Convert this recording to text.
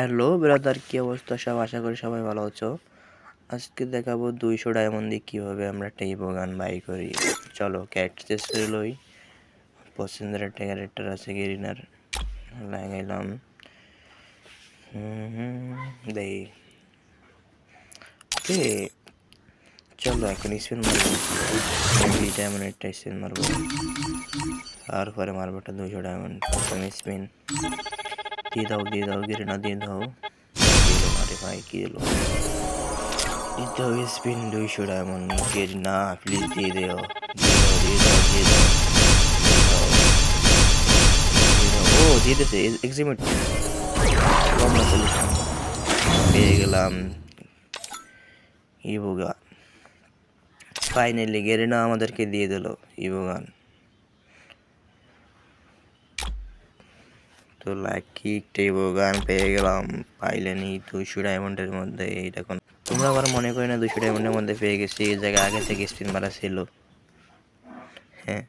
Hello brother, কি অবস্থা? সব আশা করি সবাই ভালো আছো। আজকে দেখাবো দুইশো ডায়মন্ড দিয়ে কীভাবে আমরা টেইবো গান বাই করি। চলো, ক্যাট চেস করে লই। পছন্দের একটা ক্যারেক্টার আছে গেরিনার। লাগাইলাম। দেই। চলো, এখন স্পিন মারবো। ডায়মন্ড একটা স্পিন মারবো। তারপরে মারবো একটা দুইশো ডায়মন্ড। স্পিন। দিয়ে দাও দিয়ে দাও গেরিনা দিয়ে দাও দিলো না রে ভাই কি এলো দিতে হবে স্পিন দুইশো ডায়মন্ড গেরিনা প্লিজ দিয়ে দেও দিয়ে দাও দিয়ে দাও ও দিয়ে দিতেছে এক্সিমেট না পেয়ে গেলাম ইবোগা ফাইনালি গেরিনা আমাদেরকে দিয়ে দিল ইবোগান তো লাকি টেবো গান পেয়ে গেলাম। পাইলেনি দুশো ডায়মন্ডের মধ্যে, এইটা কোন? তোমরা আবার মনে করি না দুশো ডায়মন্ডের মধ্যে পেয়ে গেছি, এই জায়গায় আগে থেকে স্পিন মারা ছিল। হ্যাঁ।